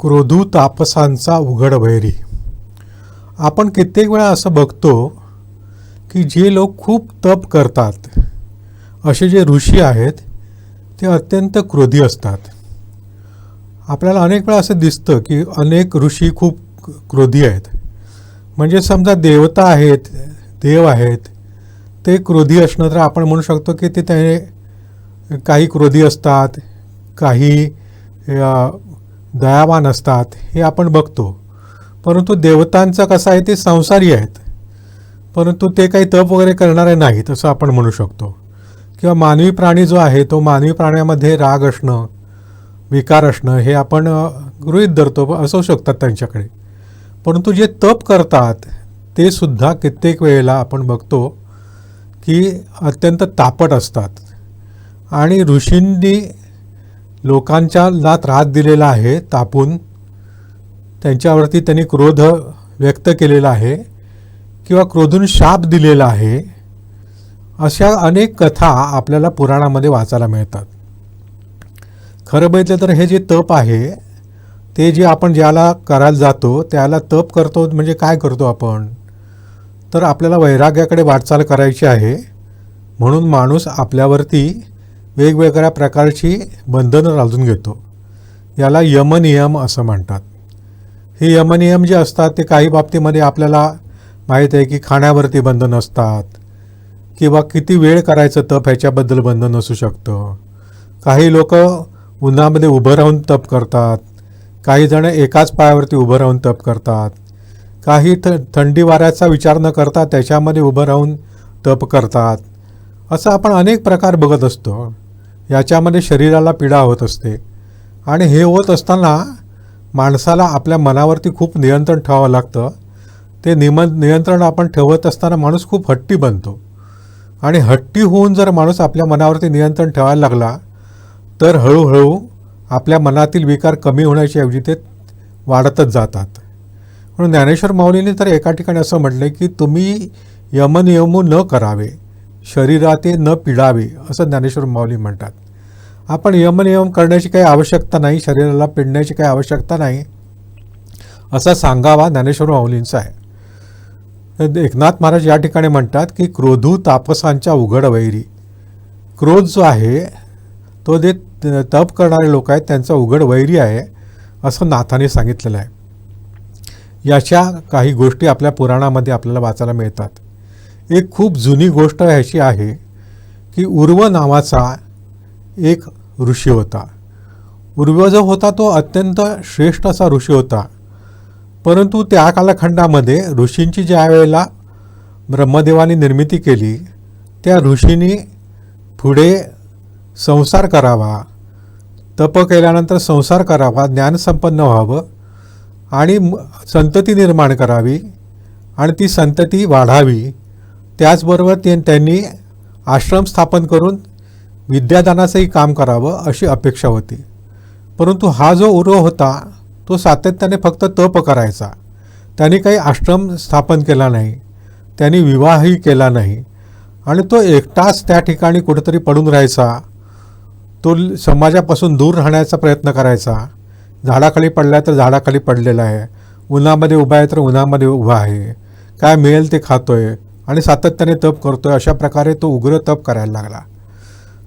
क्रोधू तापसांचा उघड वैरी आपण कित्येक वेळा असं बघतो की जे लोक खूप तप करतात असे जे ऋषी आहेत ते अत्यंत क्रोधी असतात. आपल्याला अनेक वेळा असं दिसतं की अनेक ऋषी खूप क्रोधी आहेत. म्हणजे समजा देवता आहेत देव आहेत ते क्रोधी असणं तर आपण म्हणू शकतो की ते ते काही क्रोधी असतात काही दयावान असतात हे आपण बघतो. परंतु देवतांचं कसं आहे ते संसारी आहेत. परंतु ते काही तप वगैरे करणारे नाहीत असं आपण म्हणू शकतो. किंवा मानवी प्राणी जो आहे तो मानवी प्राण्यामध्ये राग असणं विकार असणं हे आपण गृहित गृहीत धरतो असू शकतात त्यांच्याकडे. परंतु जे तप करतात ते सुद्धा कित्येक वेळेला आपण बघतो की अत्यंत तापट असतात. आणि ऋषींनी लोकांच्या ला त्रास दिलेला आहे तापून त्यांच्यावरती त्यांनी क्रोध व्यक्त केलेला आहे किंवा क्रोधून शाप दिलेला आहे अशा अनेक कथा आपल्याला पुराणामध्ये वाचायला मिळतात. खरं बघितलं तर हे जे तप आहे ते जे आपण ज्याला करायला जातो त्याला तप करतो म्हणजे काय करतो आपण? तर आपल्याला वैराग्याकडे वाटचाल करायची आहे म्हणून माणूस आपल्यावरती वेगवेगळ्या प्रकारची बंधनं घालून घेतो. याला यमनियम असं म्हणतात. हे यमनियम जे असतात ते काही बाबतीमध्ये आपल्याला माहीत आहे की खाण्यावरती बंधन असतात किंवा किती वेळ करायचं तप ह्याच्याबद्दल बंधन असू शकतं. काही लोक उन्हामध्ये उभं राहून तप करतात. काही जण एकाच पायावरती उभं राहून तप करतात. काही थ थंडी वाऱ्याचा विचार न करता त्याच्यामध्ये उभं राहून तप करतात. असं आपण अनेक प्रकार बघत असतो. याच्यामध्ये शरीराला पीडा होत असते. आणि हे होत असताना माणसाला आपल्या मनावरती खूप नियंत्रण ठेवावं लागतं. ते निम नियंत्रण आपण ठेवत असताना माणूस खूप हट्टी बनतो. आणि हट्टी होऊन जर माणूस आपल्या मनावरती नियंत्रण ठेवायला लागला तर हळूहळू आपल्या मनातील विकार कमी होण्याच्या ऐवजी ते वाढतच जातात. म्हणून ज्ञानेश्वर माऊलीने तर एका ठिकाणी असं म्हटलं की तुम्ही यमनियमू न करावे. शरीराते न पिडावे असं ज्ञानेश्वर माऊली म्हणतात. आपण यमनियम करण्याची काही आवश्यकता नाही शरीराला पिडण्याची काही आवश्यकता नाही असा सांगावा ज्ञानेश्वर माऊलींचा आहे. तर एकनाथ महाराज या ठिकाणी म्हणतात की क्रोधू तापसांच्या उघड वैरी क्रोध जो आहे तो जे तप करणारे लोक आहेत त्यांचा उघड वैरी आहे असं नाथाने सांगितलेलं आहे. याच्या काही गोष्टी आपल्या पुराणामध्ये आपल्याला वाचायला मिळतात. एक खूप जुनी गोष्ट ह्याची आहे की उर्व नावाचा एक ऋषी होता. उर्व जो होता तो अत्यंत श्रेष्ठ असा ऋषी होता. परंतु त्या कालखंडामध्ये ऋषींची ज्या वेळेला ब्रह्मदेवाने निर्मिती केली त्या ऋषींनी पुढे संसार करावा तप केल्यानंतर संसार करावा ज्ञानसंपन्न व्हावं आणि म- संतती निर्माण करावी आणि ती संतती वाढावी त्याचबरोबर ते त्यांनी आश्रम स्थापन करून विद्यादानाचंही काम करावं अशी अपेक्षा होती. परंतु हा जो उर्व होता तो सातत्याने फक्त तप करायचा. त्यांनी काही आश्रम स्थापन केला नाही. त्यांनी विवाहही केला नाही. आणि तो एकटाच त्या ठिकाणी कुठेतरी पडून राहायचा. तो समाजापासून दूर राहण्याचा प्रयत्न करायचा. झाडाखाली पडला तर झाडाखाली पडलेला आहे. उन्हामध्ये उभा आहे तर उन्हामध्ये उभा आहे. काय मिळेल ते खातो आहे आणि सातत्याने तप करतोय अशा प्रकारे तो उग्र तप करायला लागला.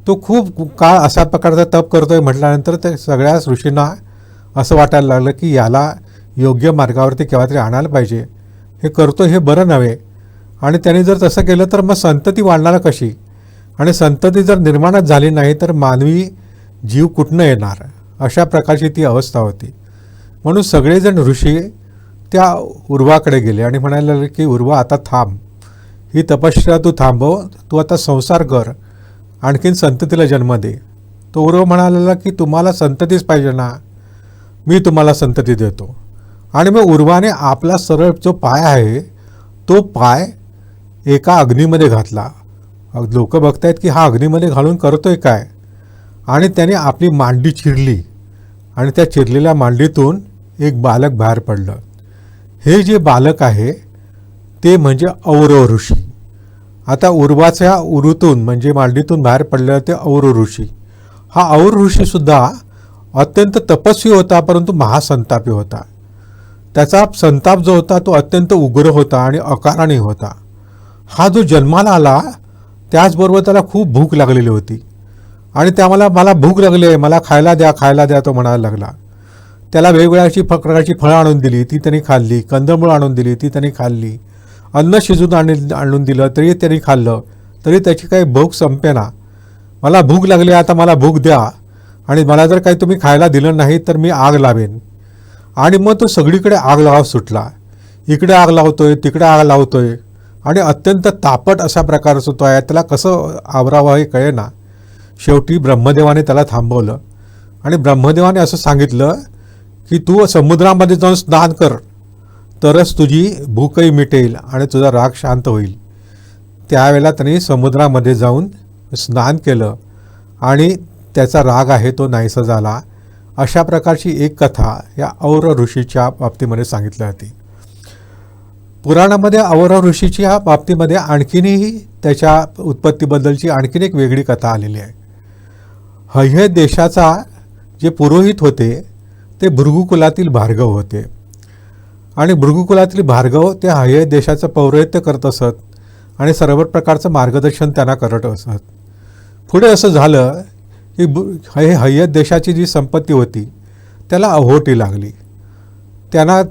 तो खूप काळ अशा प्रकारचा तप करतोय म्हटल्यानंतर ते सगळ्याच ऋषींना असं वाटायला लागलं की याला योग्य मार्गावरती केव्हा तरी आणायला पाहिजे. हे करतो हे बरं नव्हे. आणि त्याने जर तसं केलं तर मग संतती वाढणार कशी? आणि संतती जर निर्माणच झाली नाही तर मानवी जीव कुठनं येणार? अशा प्रकारची ती अवस्था होती. म्हणून सगळेजण ऋषी त्या उर्वाकडे गेले आणि म्हणायला लागले की उर्वा आता थांब. ही तपश्चर्या तू थांबव तू आता संसार कर. आणखीन संततीला जन्म दे. तो उर्व म्हणाला की तुम्हाला संततीच पाहिजे ना. मी तुम्हाला संतती देतो. आणि मग उर्वाने आपला सरळ जो पाय आहे तो पाय एका अग्नीमध्ये घातला. लोक बघतायत की हा अग्नीमध्ये घालून करतोय काय? आणि त्याने आपली मांडी चिरली. आणि त्या चिरलेल्या मांडीतून एक बालक बाहेर पडलं. हे जे बालक आहे ते म्हणजे औरव ऋषी. आता उर्वाच्या उरूतून म्हणजे मांडीतून बाहेर पडलेला ते और ऋषी. हा और ऋषीसुद्धा अत्यंत तपस्वी होता परंतु महासंतापी होता. त्याचा संताप जो होता तो अत्यंत उग्र होता आणि अकाराने होता. हा जो जन्माला आला त्याचबरोबर त्याला खूप भूक लागलेली होती. आणि त्या मला मला भूक लागली आहे मला खायला द्या खायला द्या तो म्हणायला लागला. त्याला वेगवेगळ्याची प्रकारची फळं आणून दिली ती त्यांनी खाल्ली कंदमुळं आणून दिली ती त्यांनी खाल्ली. अन्न शिजून आण आणून दिलं तरी त्यांनी खाल्लं. तरी त्याची काही भूक संपेना मला भूक लागली आता मला भूक द्या. आणि मला जर काही तुम्ही खायला दिलं नाही तर मी आग लावेन. आणि मग तो सगळीकडे आग लावा सुटला. इकडे आग लावतोय तिकडे आग लावतोय. आणि अत्यंत तापट अशा प्रकारचा तो आहे त्याला कसं आवरावं हे कळेना. शेवटी ब्रह्मदेवाने त्याला थांबवलं. आणि ब्रह्मदेवाने असं सांगितलं की तू समुद्रामध्ये जाऊन स्नान कर. तरच तुझी भूकही मिटेल आणि तुझा राग शांत होईल. त्यावेळेला त्यांनी समुद्रामध्ये जाऊन स्नान केलं आणि त्याचा राग आहे तो नाहीसा झाला. अशा प्रकारची एक कथा या और ऋषीच्या बाबतीमध्ये सांगितली होती पुराणामध्ये और ऋषीच्या बाबतीमध्ये आणखीनही त्याच्या उत्पत्तीबद्दलची आणखीन एक वेगळी कथा आलेली आहे. हय्य देशाचा जे पुरोहित होते ते भृगुकुलातील भार्गव होते. आणि भृगुकुलातील भार्गव ते हाय देशाचं पौरोहित्य करत असत आणि सर्व प्रकारचं मार्गदर्शन त्यांना करत असत. पुढे असं झालं की हे हय्यत देशाची जी संपत्ती होती त्याला अहोटी लागली. त्यांना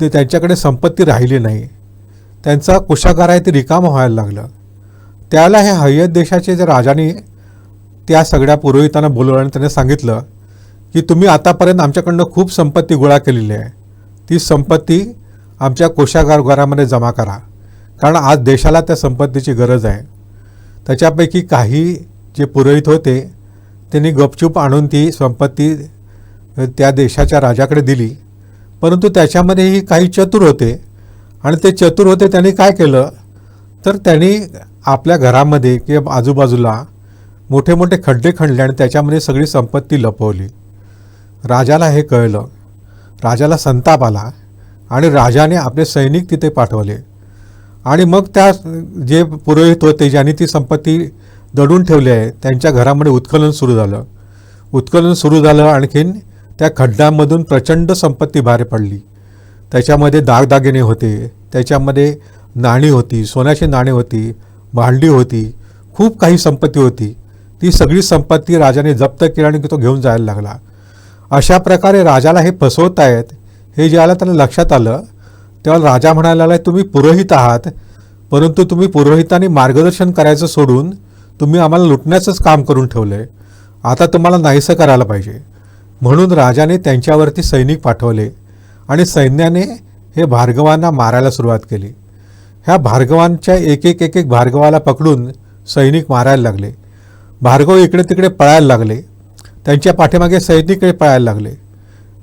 ते त्यांच्याकडे संपत्ती राहिली नाही. त्यांचा कुशागार आहे ते रिकामं व्हायला लागलं. त्याला हे हय्यत देशाचे जे राजाने त्या सगळ्या पुरोहितांना बोलवलं आणि त्याने सांगितलं की तुम्ही आतापर्यंत आमच्याकडनं खूप संपत्ती गोळा केलेली आहे. ती संपत्ती आमच्या कोशागारघरामध्ये जमा करा. कारण आज देशाला त्या संपत्तीची गरज आहे. त्याच्यापैकी काही जे पुरोहित होते त्यांनी गपचूप आणून ती संपत्ती त्या देशाच्या राजाकडे दिली. परंतु त्याच्यामध्येही काही चतुर होते. आणि ते चतुर होते त्यांनी काय केलं? तर त्यांनी आपल्या घरामध्ये किंवा आजूबाजूला मोठे मोठे खड्डे खणले आणि त्याच्यामध्ये सगळी संपत्ती लपवली. राजाला हे कळलं. राजाला संताप आला आणि राजाने आपले सैनिक तिथे पाठवले. आणि मग त्या जे पुरोहित होते ज्यांनी ती संपत्ती दडून ठेवली आहे त्यांच्या घरामध्ये उत्खनन सुरू झालं. उत्खनन सुरू झालं आणखीन त्या खड्ड्यामधून प्रचंड संपत्ती बाहेर पडली. त्याच्यामध्ये दागदागिने होते त्याच्यामध्ये नाणी होती सोन्याची नाणी होती भांडी होती खूप काही संपत्ती होती. ती सगळी संपत्ती राजाने जप्त केली आणि तो घेऊन जायला लागला. अशा प्रकारे राजाला हे फसवत आहेत हे ज्याला त्याला लक्षात आलं तेव्हा राजा म्हणायला तुम्ही पुरोहित आहात परंतु तुम्ही पुरोहितांनी मार्गदर्शन करायचं सोडून तुम्ही आम्हाला लुटण्याचंच काम करून ठेवलं आहे आता तुम्हाला नाहीसं करायला पाहिजे. म्हणून राजाने त्यांच्यावरती सैनिक पाठवले आणि सैन्याने हे भार्गवांना मारायला सुरुवात केली. ह्या भार्गवांच्या एक एक एक एक भार्गवाला पकडून सैनिक मारायला लागले. भार्गव इकडे तिकडे पळायला लागले. त्यांच्या पाठीमागे सैनिकही पळायला लागले.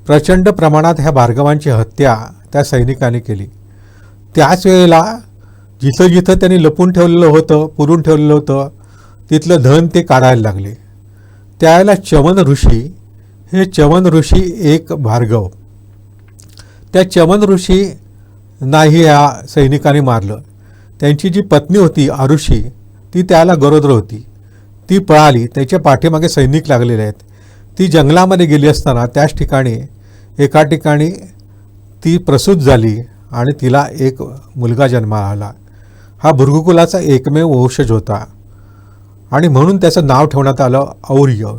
प्रचंड प्रमाणात ह्या भार्गवांची हत्या त्या सैनिकांनी केली. त्याच वेळेला जिथं जिथं त्यांनी लपून ठेवलेलं होतं पुरून ठेवलेलं होतं तिथलं धन ते काढायला लागले. त्यावेळेला चवन ऋषी हे चवन ऋषी एक भार्गव. त्या चवन ऋषी नाही या सैनिकाने मारलं. त्यांची जी पत्नी होती आरुषी ती त्याला गरोदर होती. ती पळाली त्याच्या पाठीमागे सैनिक लागलेले आहेत. ती जंगलामध्ये गेली असताना त्याच ठिकाणी एका ठिकाणी ती प्रसूत झाली आणि तिला एक मुलगा जन्माला आला. हा भृगुकुलाचा एकमेव वंशज होता. आणि म्हणून त्याचं नाव ठेवण्यात आलं और्य.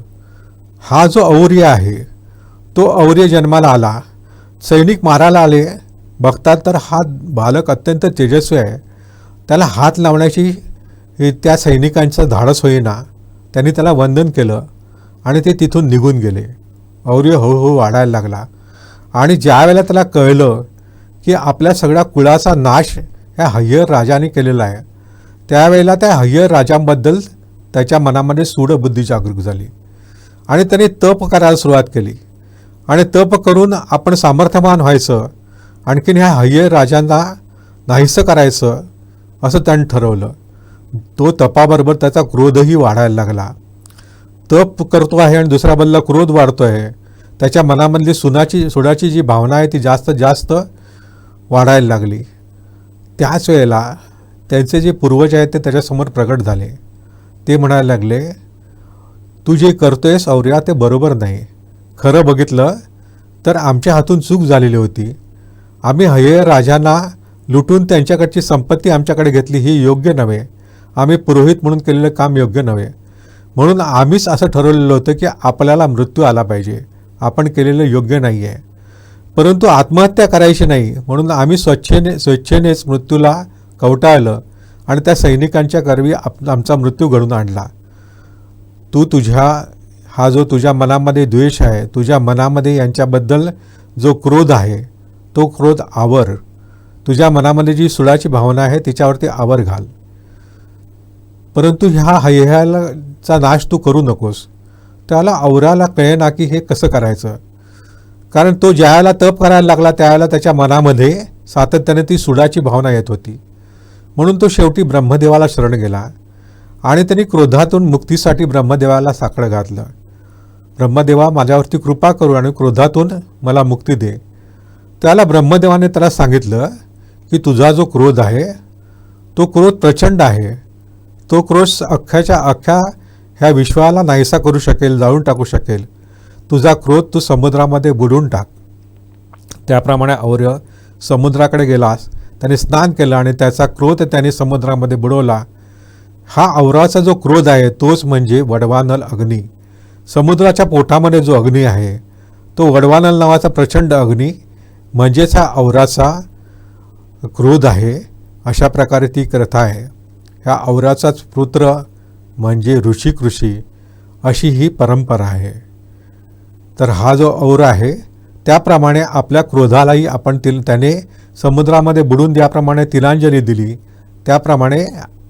हा जो और्य आहे तो और्य जन्माला आला. सैनिक मारायला आले. बघतात तर हा बालक अत्यंत तेजस्वी आहे. त्याला हात लावण्याची त्या सैनिकांचं धाडस होईना. त्यांनी त्याला वंदन केलं. आणि ते तिथून निघून गेले. और्य हळूहळू वाढायला लागला. आणि ज्यावेळेला त्याला कळलं की आपल्या सगळ्या कुळाचा नाश ह्या हय्यर राजाने केलेला आहे त्यावेळेला त्या हय्यर राजांबद्दल त्याच्या मनामध्ये सूडबुद्धी जागरूक झाली. आणि त्याने तप करायला सुरुवात केली. आणि तप करून आपण सामर्थ्यवान व्हायचं आणखीन ह्या हय्यर राजांना नाहीसं करायचं असं त्यानं ठरवलं. तो तपाबरोबर त्याचा क्रोधही वाढायला लागला. तप करतो आहे आणि दुसरा बल्ला क्रोध वाढतो आहे त्याच्या मनामधली सुनाची सुडाची जी भावना आहे ती जास्त जास्त वाढायला लागली. त्याच वेळेला त्यांचे जे पूर्वज आहेत ते त्याच्यासमोर प्रगट झाले. ते म्हणायला लागले तू जे करतोयस और्या ते बरोबर नाही. खरं बघितलं तर आमच्या हातून चूक झालेली होती. आम्ही हय राजांना लुटून त्यांच्याकडची संपत्ती आमच्याकडे घेतली ही योग्य नव्हे. आम्ही पुरोहित म्हणून केलेलं काम योग्य नव्हे. म्हणून आम्हीच असं ठरवलेलं होतं की आपल्याला मृत्यू आला पाहिजे. आपण केलेलं योग्य नाही आहे परंतु आत्महत्या करायची नाही म्हणून आम्ही स्वच्छेने स्वेच्छेनेच मृत्यूला कवटाळलं आणि त्या सैनिकांच्या करवी आप आमचा मृत्यू घडून आणला. तू तुझ्या हा जो तुझ्या मनामध्ये द्वेष आहे तुझ्या मनामध्ये यांच्याबद्दल जो क्रोध आहे तो क्रोध आवर. तुझ्या मनामध्ये जी सुडाची भावना आहे तिच्यावरती आवर घाल. परंतु ह्या हयह्याचा नाश तू करू नकोस. त्याला औराला कळेना की हे कसं करायचं. कारण तो ज्यावेळेला तप करायला लागला त्यावेळेला त्याच्या मनामध्ये सातत्याने ती सुडाची भावना येत होती. म्हणून तो शेवटी ब्रह्मदेवाला शरण गेला आणि त्यांनी क्रोधातून मुक्तीसाठी ब्रह्मदेवाला साखळं घातलं. ब्रह्मदेवा माझ्यावरती कृपा करू आणि क्रोधातून मला मुक्ती दे. त्याला ब्रह्मदेवाने त्याला सांगितलं की तुझा जो क्रोध आहे तो क्रोध प्रचंड आहे. तो क्रोध अख्ख्याच्या अख्ख्या ह्या विश्वाला नाहीसा करू शकेल जाळून टाकू शकेल. तुझा क्रोध तू समुद्रामध्ये बुडून टाक. त्याप्रमाणे और्य समुद्राकडे गेलास त्याने स्नान केलं आणि त्याचा क्रोध त्याने समुद्रामध्ये बुडवला. हा औराचा जो क्रोध आहे तोच म्हणजे वडवानल अग्नी. समुद्राच्या पोटामध्ये जो अग्नी आहे तो वडवानल नावाचा प्रचंड अग्नी म्हणजेच हा औराचा क्रोध आहे अशा प्रकारे ती कथा आहे. ह्या औराचाच पुत्र म्हणजे ऋषिकृषी अशी ही परंपरा आहे. तर हा जो और आहे त्याप्रमाणे आपल्या क्रोधालाही आपण तिल त्याने समुद्रामध्ये बुडून ज्याप्रमाणे तिलांजली दिली त्याप्रमाणे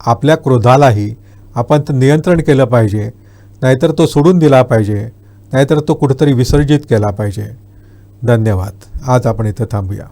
आपल्या क्रोधालाही आपण नियंत्रण केलं पाहिजे. नाहीतर तो सोडून दिला पाहिजे. नाहीतर तो कुठेतरी विसर्जित केला पाहिजे. धन्यवाद. आज आपण इथं थांबूया.